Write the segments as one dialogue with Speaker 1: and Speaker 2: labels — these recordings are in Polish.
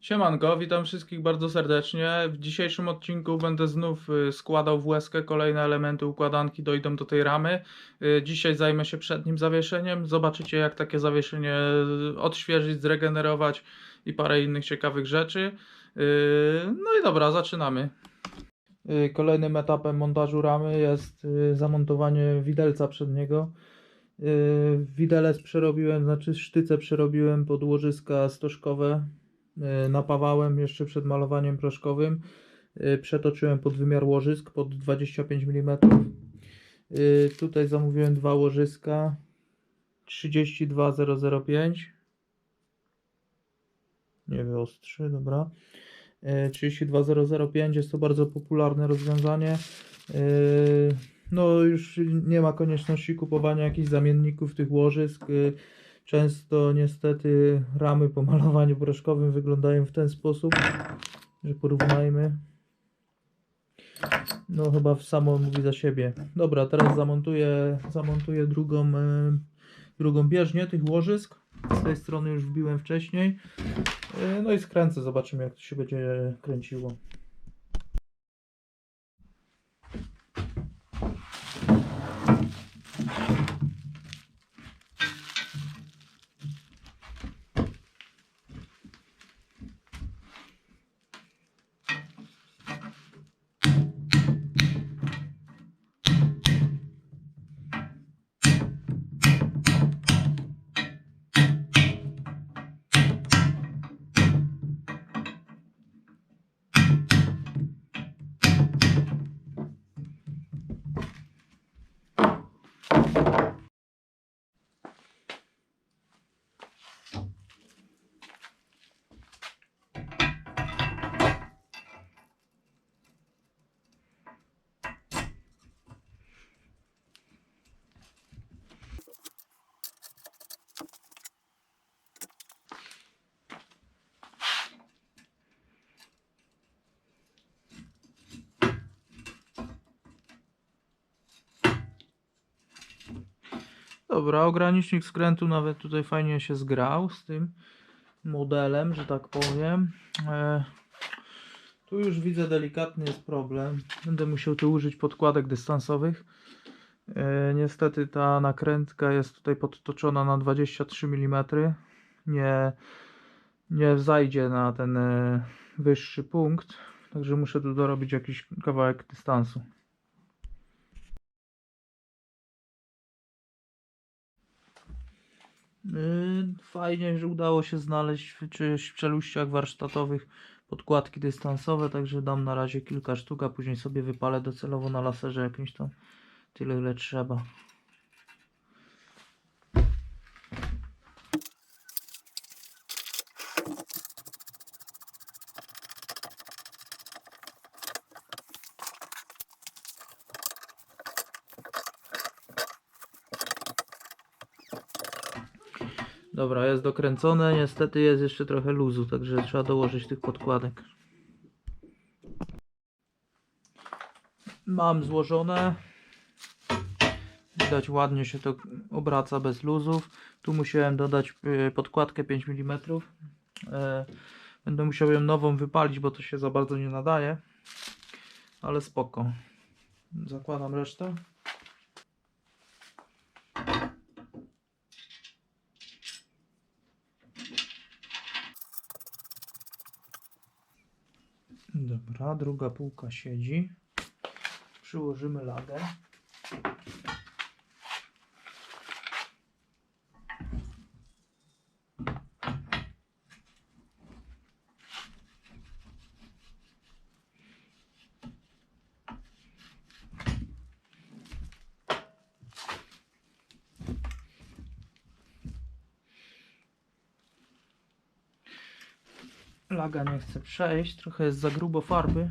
Speaker 1: Siemanko, witam wszystkich bardzo serdecznie. W dzisiejszym odcinku będę znów y, składał w łezkę kolejne elementy układanki dojdą do tej ramy. Y, Dzisiaj zajmę się przednim zawieszeniem. Zobaczycie jak takie zawieszenie y, odświeżyć, zregenerować i parę innych ciekawych rzeczy. No i dobra, zaczynamy. Kolejnym etapem montażu ramy jest zamontowanie widelca przedniego. Widelec przerobiłem, znaczy sztyce przerobiłem pod łożyska stożkowe. Y, Napawałem jeszcze przed malowaniem proszkowym. Y, Przetoczyłem pod wymiar łożysk pod 25 mm. Y, Tutaj zamówiłem dwa łożyska 32005. Nie wyostrzy, dobra. Y, 32005 jest to bardzo popularne rozwiązanie. No już nie ma konieczności kupowania jakichś zamienników tych łożysk. Często niestety ramy po malowaniu proszkowym wyglądają w ten sposób, że porównajmy. No chyba samo mówi za siebie. Dobra, teraz zamontuję, zamontuję drugą, e, drugą bieżnię tych łożysk. Z tej strony już wbiłem wcześniej. E, No i skręcę, zobaczymy jak to się będzie kręciło. Dobra, ogranicznik skrętu nawet tutaj fajnie się zgrał z tym modelem, że tak powiem. E, tu już widzę delikatny jest problem. Będę musiał tu użyć podkładek dystansowych. E, niestety ta nakrętka jest tutaj podtoczona na 23 mm. Nie, nie zajdzie na ten e, wyższy punkt, także muszę tu dorobić jakiś kawałek dystansu. Fajnie, że udało się znaleźć w czyjś czeluściach warsztatowych podkładki dystansowe, także dam na razie kilka sztuk, a później sobie wypalę docelowo na laserze jakimś tam tyle ile trzeba. Dobra, jest dokręcone, niestety jest jeszcze trochę luzu, także trzeba dołożyć tych podkładek. Mam złożone. Widać ładnie się to obraca bez luzów. Tu musiałem dodać y, podkładkę 5 mm. E, Będę musiał ją nową wypalić, bo to się za bardzo nie nadaje. Ale spoko. Zakładam resztę. Druga półka siedzi. Przyłożymy lagę. Laga nie chce przejść, trochę jest za grubo farby.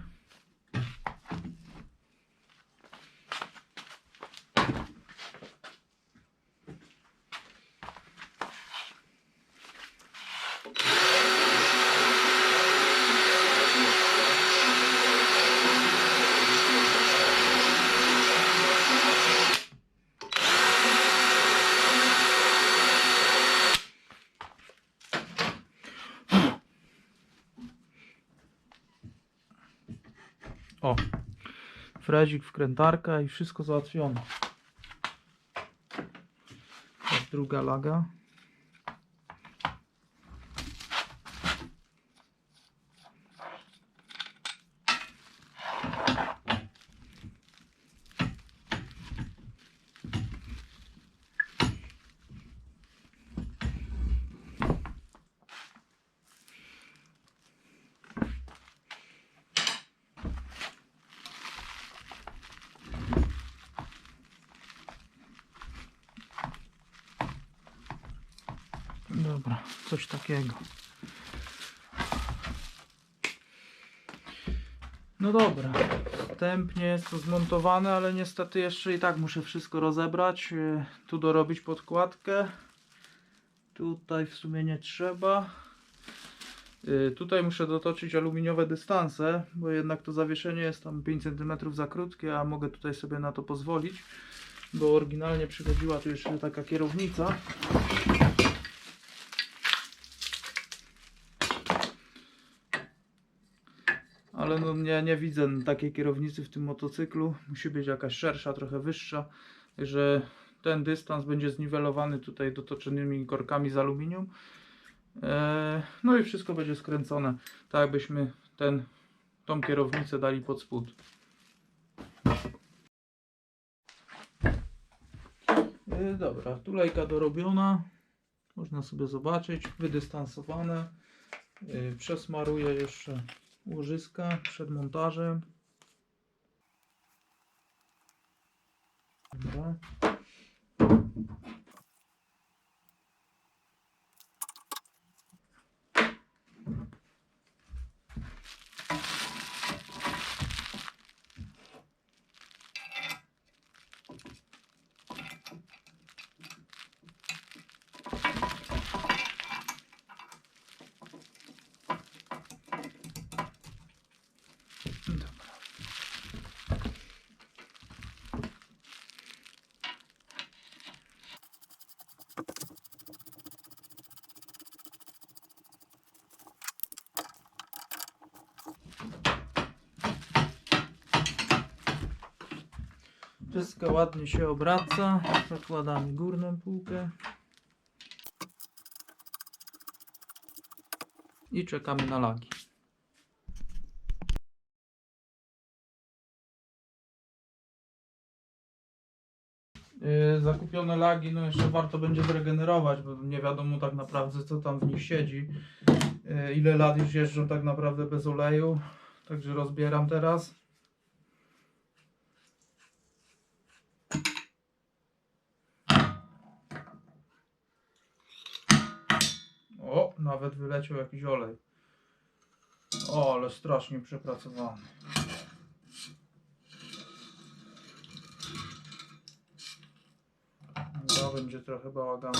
Speaker 1: O, frezik, wkrętarka i wszystko załatwione. Druga laga. Dobra, coś takiego. No dobra, wstępnie jest to zmontowane, ale niestety jeszcze i tak muszę wszystko rozebrać. Yy, Tu dorobić podkładkę. Tutaj w sumie nie trzeba. Yy, Tutaj muszę dotoczyć aluminiowe dystanse, bo jednak to zawieszenie jest tam 5 cm za krótkie, a mogę tutaj sobie na to pozwolić, bo oryginalnie przychodziła tu jeszcze taka kierownica. Ale no nie, nie widzę takiej kierownicy w tym motocyklu. Musi być jakaś szersza, trochę wyższa. Także ten dystans będzie zniwelowany tutaj dotoczonymi korkami z aluminium. Eee, no i wszystko będzie skręcone. Tak jakbyśmy ten, tą kierownicę dali pod spód. Eee, dobra, tulejka dorobiona. Można sobie zobaczyć. Wydystansowane. Eee, przesmaruję jeszcze łożyska przed montażem. Dobra. Wszystko ładnie się obraca. Zakładamy górną półkę. I czekamy na lagi. Yy, zakupione lagi, no jeszcze warto będzie zregenerować, bo nie wiadomo tak naprawdę co tam w nich siedzi. Yy, ile lat już jeżdżą tak naprawdę bez oleju. Także rozbieram teraz. O, nawet wyleciał jakiś olej. O, ale strasznie przepracowany. No, będzie trochę bałaganu.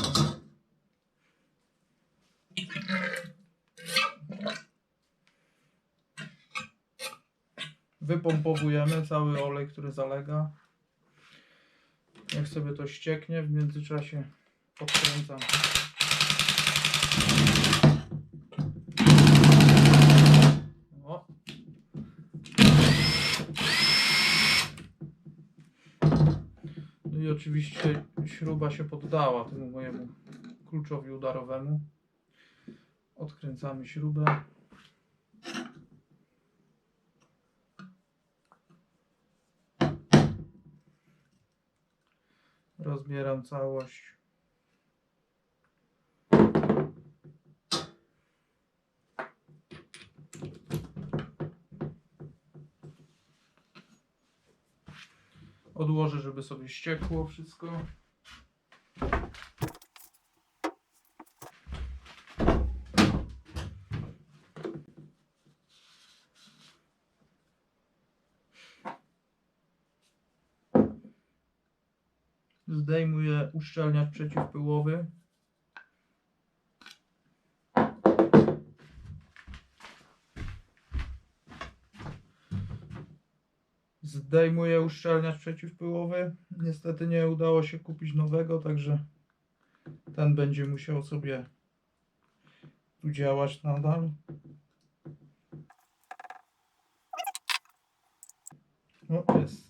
Speaker 1: Wypompowujemy cały olej, który zalega. Jak sobie to ścieknie, w międzyczasie podkręcam. I oczywiście śruba się poddała temu mojemu kluczowi udarowemu. Odkręcamy śrubę. Rozbieram całość. Odłożę, żeby sobie ściekło wszystko. Zdejmuję uszczelniacz przeciwpyłowy. Zdejmuję uszczelniacz przeciwpyłowy. Niestety nie udało się kupić nowego, także ten będzie musiał sobie tu działać nadal.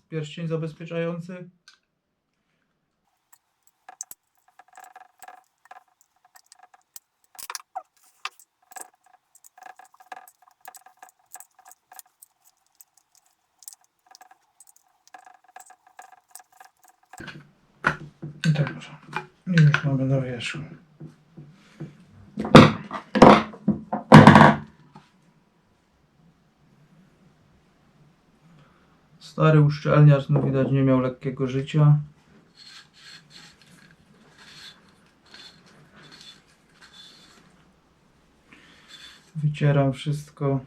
Speaker 1: pierścień zabezpieczający. I dobrze. I wierzchu. Stary uszczelniacz, no widać, nie miał lekkiego życia. Wycieram wszystko.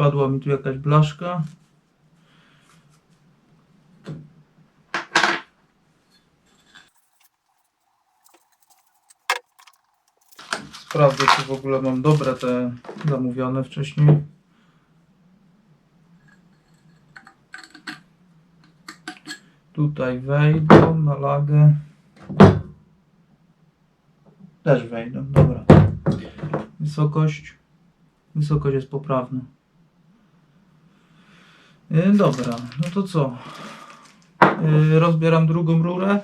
Speaker 1: Wypadła mi tu jakaś blaszka. Sprawdzę, czy w ogóle mam dobre te zamówione wcześniej. Tutaj wejdą na lagę. Też wejdą, dobra. Wysokość. Wysokość jest poprawna. Yy, dobra, no to co? Yy, rozbieram drugą rurę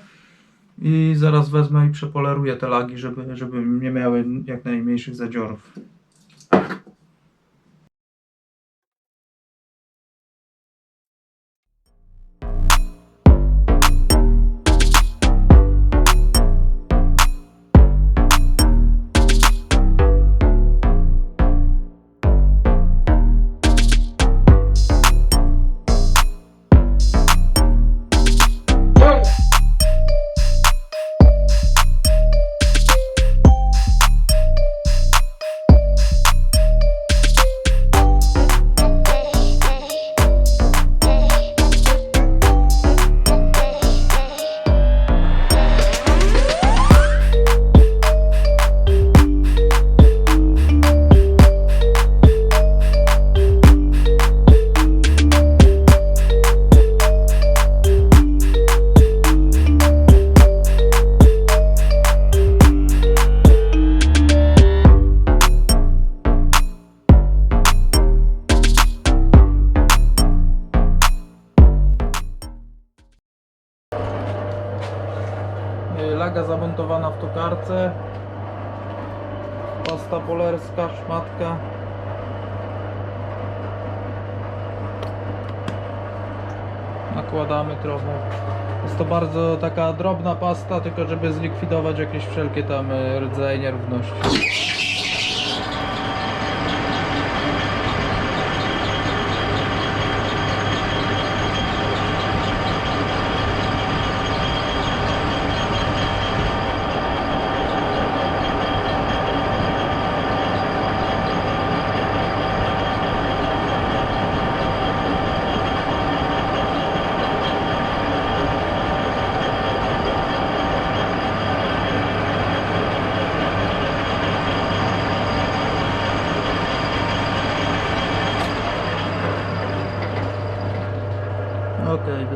Speaker 1: i zaraz wezmę i przepoleruję te lagi, żeby, żeby nie miały jak najmniejszych zadziorów. Laga zamontowana w tokarce. Pasta polerska, szmatka. Nakładamy trochę. Jest to bardzo taka drobna pasta, tylko żeby zlikwidować jakieś wszelkie tam y, rodzaje nierówności.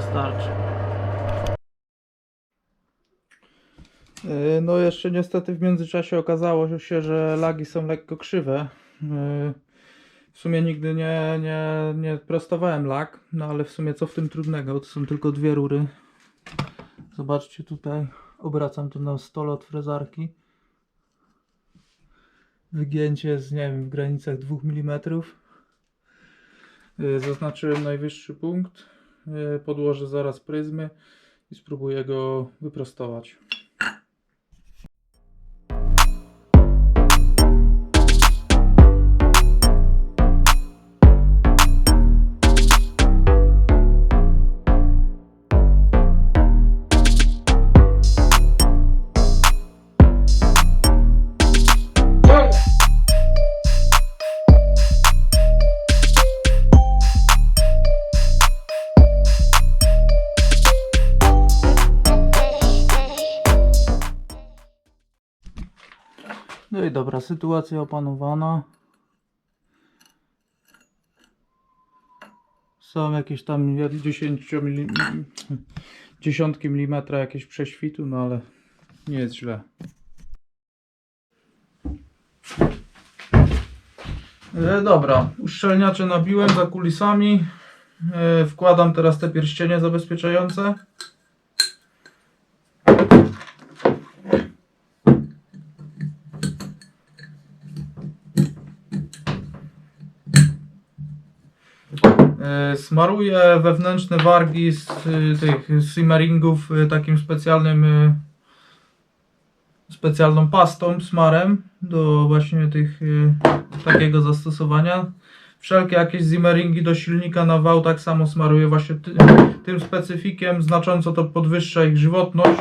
Speaker 1: Wystarczy. Yy, No jeszcze niestety w międzyczasie okazało się, że lagi są lekko krzywe. Yy, W sumie nigdy nie, nie, nie prostowałem lag, no ale w sumie co w tym trudnego? To są tylko dwie rury. Zobaczcie tutaj, obracam to na stole od frezarki. Wygięcie jest, nie wiem, w granicach 2 mm. Yy, Zaznaczyłem najwyższy punkt. Yy, Podłożę zaraz pryzmy i spróbuję go wyprostować. Sytuacja opanowana. Są jakieś tam 10 mm, dziesiątki milimetra jakieś prześwitu, no ale nie jest źle. E, dobra, uszczelniacze nabiłem za kulisami. E, wkładam teraz te pierścienie zabezpieczające. Smaruję wewnętrzne wargi z y, tych simmeringów y, takim specjalnym y, specjalną pastą, smarem do właśnie tych takiego zastosowania. Wszelkie jakieś zimmeringi do silnika na wał tak samo smaruję właśnie ty, tym specyfikiem, znacząco to podwyższa ich żywotność.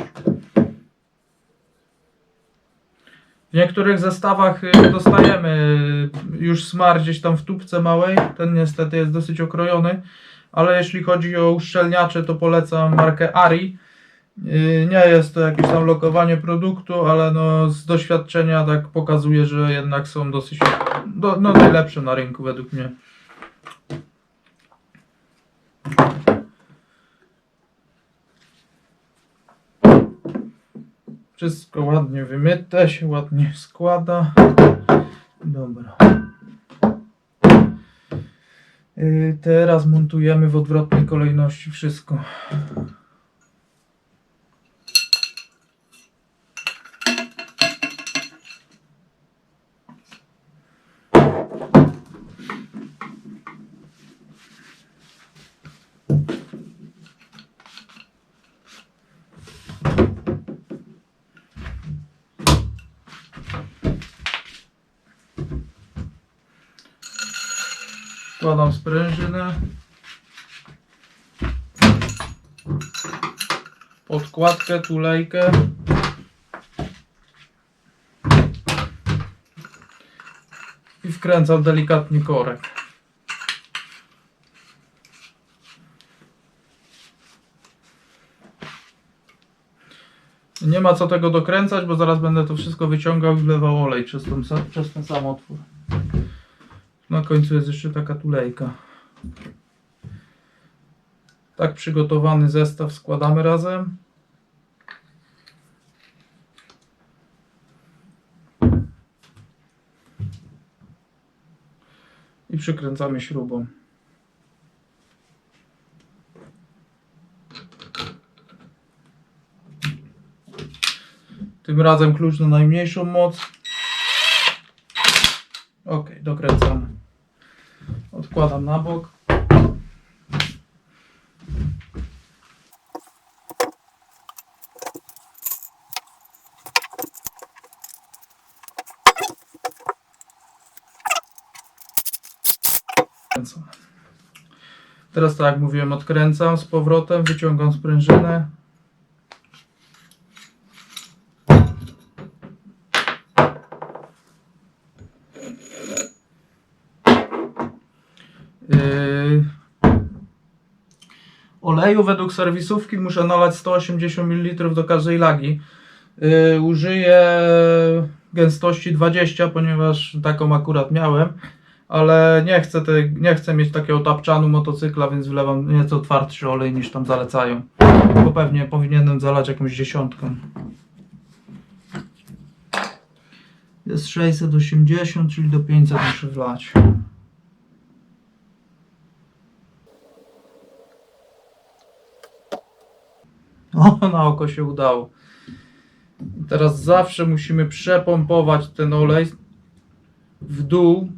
Speaker 1: W niektórych zestawach y, dostajemy y, już smar gdzieś tam w tubce małej. Ten niestety jest dosyć okrojony, ale jeśli chodzi o uszczelniacze, to polecam markę Ari. Y, Nie jest to jakieś tam lokowanie produktu, ale no z doświadczenia tak pokazuje, że jednak są dosyć do, no najlepsze na rynku według mnie. Wszystko ładnie wymyte, się ładnie składa. Dobra. Y, Teraz montujemy w odwrotnej kolejności wszystko. Wkładam sprężynę. Podkładkę, tulejkę. I wkręcam delikatnie korek. Nie ma co tego dokręcać, bo zaraz będę to wszystko wyciągał i wlewał olej przez, sa- przez ten sam otwór. Na końcu jest jeszcze taka tulejka. Tak przygotowany zestaw składamy razem. Przykręcamy śrubą. Tym razem klucz na najmniejszą moc. Ok, dokręcamy. Odkładam na bok. Teraz tak jak mówiłem, odkręcam z powrotem, wyciągam sprężynę. Yy, Oleju według serwisówki muszę nalać 180 ml do każdej lagi. Yy, użyję gęstości 20, ponieważ taką akurat miałem, ale nie chcę, te, nie chcę mieć takiego tapczanu motocykla, więc wlewam nieco twardszy olej niż tam zalecają. Bo pewnie powinienem zalać jakąś dziesiątką. Jest 680, czyli do 500 muszę wlać. O, na oko się udało. Teraz zawsze musimy przepompować ten olej w dół.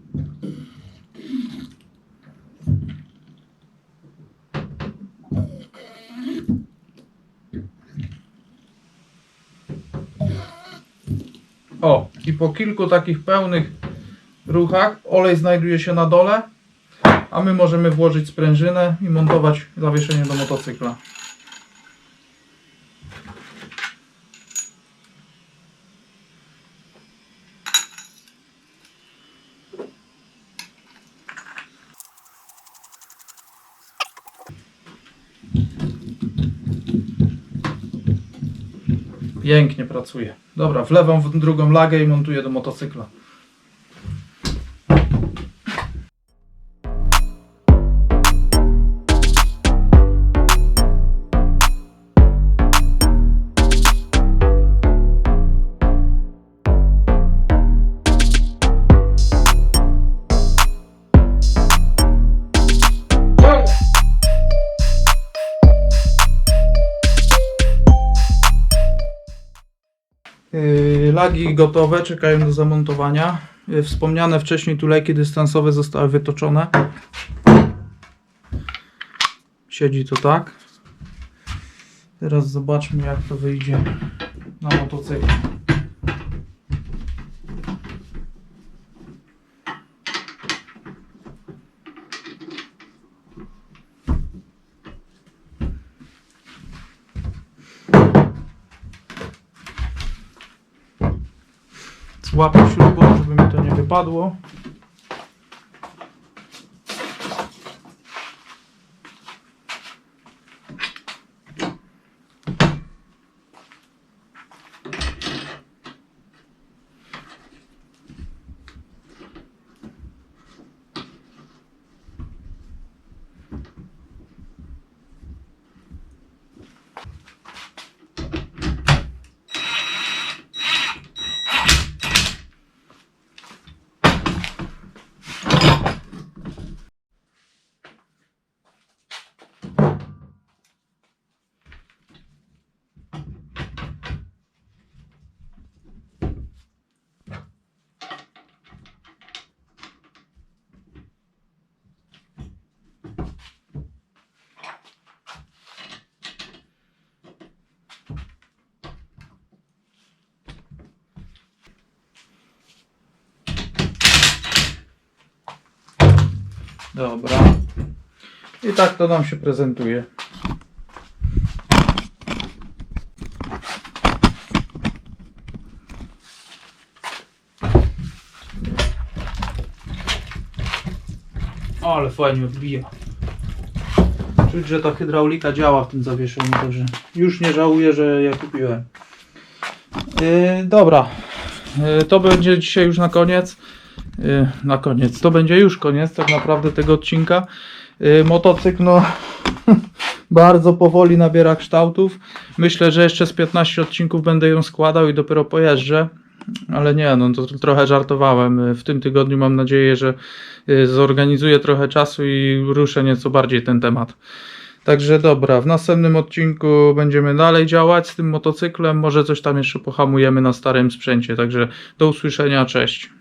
Speaker 1: O, i po kilku takich pełnych ruchach olej znajduje się na dole, a my możemy włożyć sprężynę i montować zawieszenie do motocykla. Pięknie pracuje. Dobra, wlewam w drugą lagę i montuję do motocykla. Yy, Lagi gotowe, czekają do zamontowania. Yy, Wspomniane wcześniej tulejki dystansowe zostały wytoczone. Siedzi to tak. Teraz zobaczmy jak to wyjdzie na motocyklu. Złapię śrubą, żeby mi to nie wypadło. Dobra. I tak to nam się prezentuje. Ale fajnie odbija. Czuć, że ta hydraulika działa w tym zawieszeniu, także już nie żałuję, że je kupiłem. Yy, dobra, yy, to będzie dzisiaj już na koniec. Yy, na koniec. To będzie już koniec tak naprawdę tego odcinka. Yy, motocykl no bardzo powoli nabiera kształtów. Myślę, że jeszcze z 15 odcinków będę ją składał i dopiero pojeżdżę. Ale nie, no to trochę żartowałem. Yy, W tym tygodniu mam nadzieję, że zorganizuję trochę czasu i ruszę nieco bardziej ten temat. Także dobra, w następnym odcinku będziemy dalej działać z tym motocyklem. Może coś tam jeszcze pohamujemy na starym sprzęcie. Także do usłyszenia, cześć.